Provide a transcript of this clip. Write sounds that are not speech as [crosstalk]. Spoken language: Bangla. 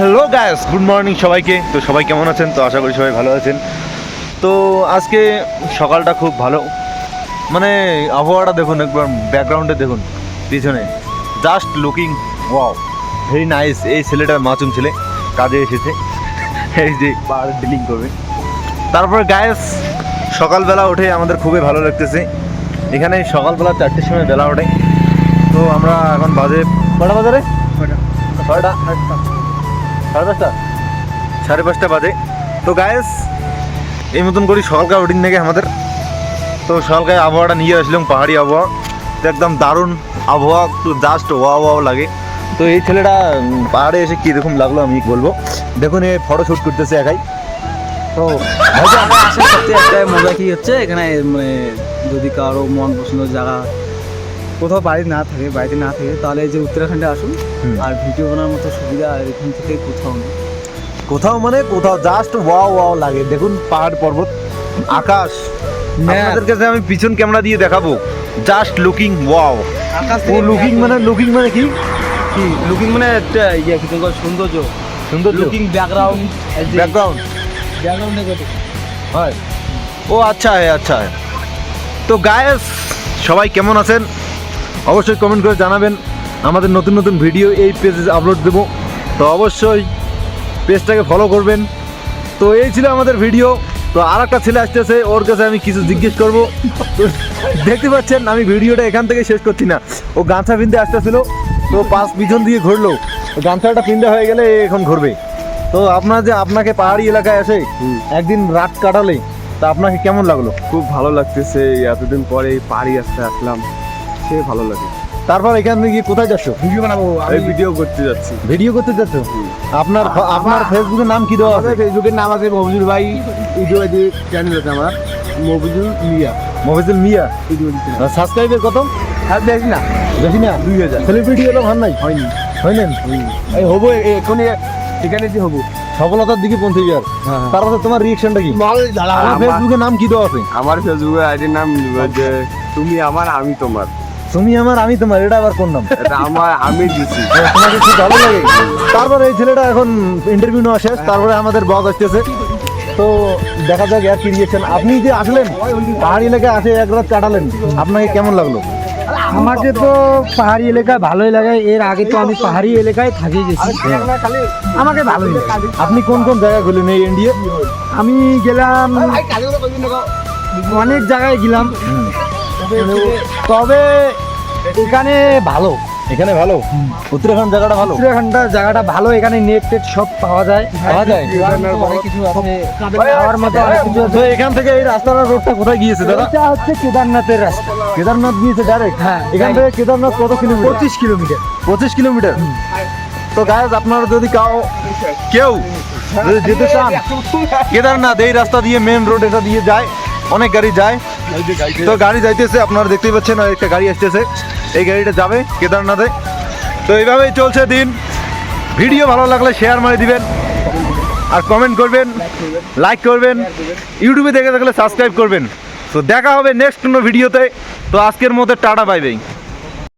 হ্যালো গাইস গুড মর্নিং সবাইকে। তো সবাই কেমন আছেন? তো আশা করি সবাই ভালো আছেন। তো আজকে সকালটা খুব ভালো। মানে আবহাওয়াটা দেখুন একবার ব্যাকগ্রাউন্ডে দেখুন। পিছনে just looking wow very nice এই ছেলেটার মাচুম ছেলে কাজে এসেছে। এই যে পাহাড়ে ডিলিং করবে। তারপর গায়েস সকালবেলা উঠে আমাদের খুবই ভালো লাগতেছে। এখানে সকালবেলা চারটের সময় বেলা ওঠে। তো আমরা এখন বাজে কটা বাজে রে? ছয়টা। সাড়ে পাঁচটা সাড়ে পাঁচটা বাজে। তো গায়েস এই মতন করি সকালকার রুটিন থেকে আমাদের? তো সকালকার আবহাওয়াটা নিয়ে আসলাম, পাহাড়ি আবহাওয়া। তো একদম দারুণ আবহাওয়া একটু জাস্ট ওয়া ওয়াও লাগে। তো এই ছেলেটা পাহাড়ে এসে কীরকম লাগল আমি বলব। দেখুন, এ ফটো শ্যুট করতেছে একাই। তো একটাই মজা কি হচ্ছে? এখানে মানে যদি কারও মন পছন্দ জায়গা কোথাও বাড়ি না থাকে বাড়িতে না থাকে তাহলে যে উত্তরাখণ্ডে আসুন আর ভিডিও বানানোর মতো সুবিধা আর এখান থেকে কোথাও নেই। কোথাও মানে কোথাও জাস্ট ওয়াও ওয়াও লাগে। দেখুন পাহাড় পর্বত আকাশ। আপনাদের কাছে আমি পিছন ক্যামেরা দিয়ে দেখাবো। Just looking wow Akash looking মানে লুকিং মানে কি? কি? লুকিং মানে একটা ইয়ে কি তোমার সৌন্দর্য। সুন্দর লুকিং ব্যাকগ্রাউন্ড ব্যাকগ্রাউন্ড ব্যাকগ্রাউন্ডে হয়। ও আচ্ছা হ্যাঁ আচ্ছা। তো গায়েস সবাই কেমন আছেন? অবশ্যই কমেন্ট করে জানাবেন। আমাদের নতুন নতুন ভিডিও এই পেজে আপলোড দেবো। তো অবশ্যই পেজটাকে ফলো করবেন। তো এই ছিল আমাদের ভিডিও তো আর একটা ছেলে আসতেছে, ওর কাছে আমি কিছু জিজ্ঞেস করব। তো দেখতে পাচ্ছেন, আমি ভিডিওটা এখান থেকে শেষ করছি না। ও গামছা পিনতে আসতেছিল, তো পাঁচ পিছন দিয়ে ঘুরলো। গামছাটা পিনতে হয়ে গেলে এখন ঘুরবে। তো আপনার যে আপনাকে পাহাড়ি এলাকায় আসে, একদিন রাত কাটালে, তা আপনাকে কেমন লাগল? খুব ভালো লাগতেছে এতদিন পরে পাহাড়ি আসতে আসলাম। সে ভালো লাগে। তারপর এখান থেকে কোথায় যাচ্ছ? ভিডিও বানাবো এই ভিডিও করতে যাচ্ছি। ভিডিও করতে যাচ্ছ? আপনার আপনার ফেসবুকের নাম কি দেওয়া আছে? ফেসবুকের নাম আছে মফিজুল ভাই ভিডিও যে চ্যানেল আছে আমার মফিজুল মিয়া। মফিজুল মিয়া? সাবস্ক্রাইবের কত? আর দেখি না। বেশি না? দুই হাজার। সেলিব্রিটি এরকম হন নাই? হয়নি। হয়নেন এই হব এখনই এখানে যে হব। সফলতার দিকে পৌঁছে যাওয়ার হ্যাঁ, হ্যাঁ। তারপরে তোমার রিয়েকশনটা কি? ফেসবুকের নাম কি দেওয়া আছে? আমার ফেসবুকের আইডির নাম যে তুমি আমার আমি তোমার। তুমি আমার আমি তোমার এটা আবার কোন নাম? [laughs] এটা আমার আমি দিছি। ও, তোমাকে খুব ভালো লাগে। তারপরে এই ছেলেটা এখন ইন্টারভিউ নেওয়া শেষ তারপরে আমাদের বক আসতেছে। তো দেখা যাক আর কি রিয়েকশন আপনি যে আসলেন পাহাড়ি এলাকায় আসে এক রাত কাটালেন আপনাকে কেমন লাগল? আমাকে তো পাহাড়ি এলাকায় ভালোই লাগে। এর আগে তো আমি পাহাড়ি এলাকায় থাকি গেছি। আমাকে ভালোই লাগে। আপনি কোন কোন জায়গা ঘুরলেন এই ইন্ডিয়া আমি গেলাম অনেক জায়গায় গেলাম। তবে এখানে ভালো। এখানে ভালো? উত্তরাখণ্ড জায়গাটা ভালো? উত্তরাখণ্ডটা জায়গাটা ভালো এখানে নেট টেট সব পাওয়া যায়। পাওয়া যায়? অনেক কিছু আছে খাওয়ার মতো অনেক কিছু আছে। এখান থেকে এই রাস্তার রোডটা কোথায় গিয়েছে দাদা? এটা হচ্ছে কেদারনাথের রাস্তা। কেদারনাথ গিয়েছে ডাইরেক্ট হ্যাঁ, এখান থেকে কেদারনাথ কত কিলোমিটার? পঁচিশ কিলোমিটার। পঁচিশ কিলোমিটার? তো গায়েস আপনারা যদি কাউ কেউ যদি যেতে চান কেদারনাথ এই রাস্তা দিয়ে মেন রোড এটা দিয়ে যায় অনেক গাড়ি যায়। তো গাড়ি যাইতেছে, আপনারা দেখতেই পাচ্ছেন, একটা গাড়ি আসতেছে। এই গাড়িটা যাবে কেদারনাথে। তো এইভাবেই চলছে দিন। ভিডিও ভালো লাগলে শেয়ার মারি দিবেন, আর কমেন্ট করবেন লাইক করবেন ইউটিউবে দেখে থাকলে সাবস্ক্রাইব করবেন। তো দেখা হবে নেক্সট কোনো ভিডিওতে তো। আজকের মধ্যে টাটা বাই বাই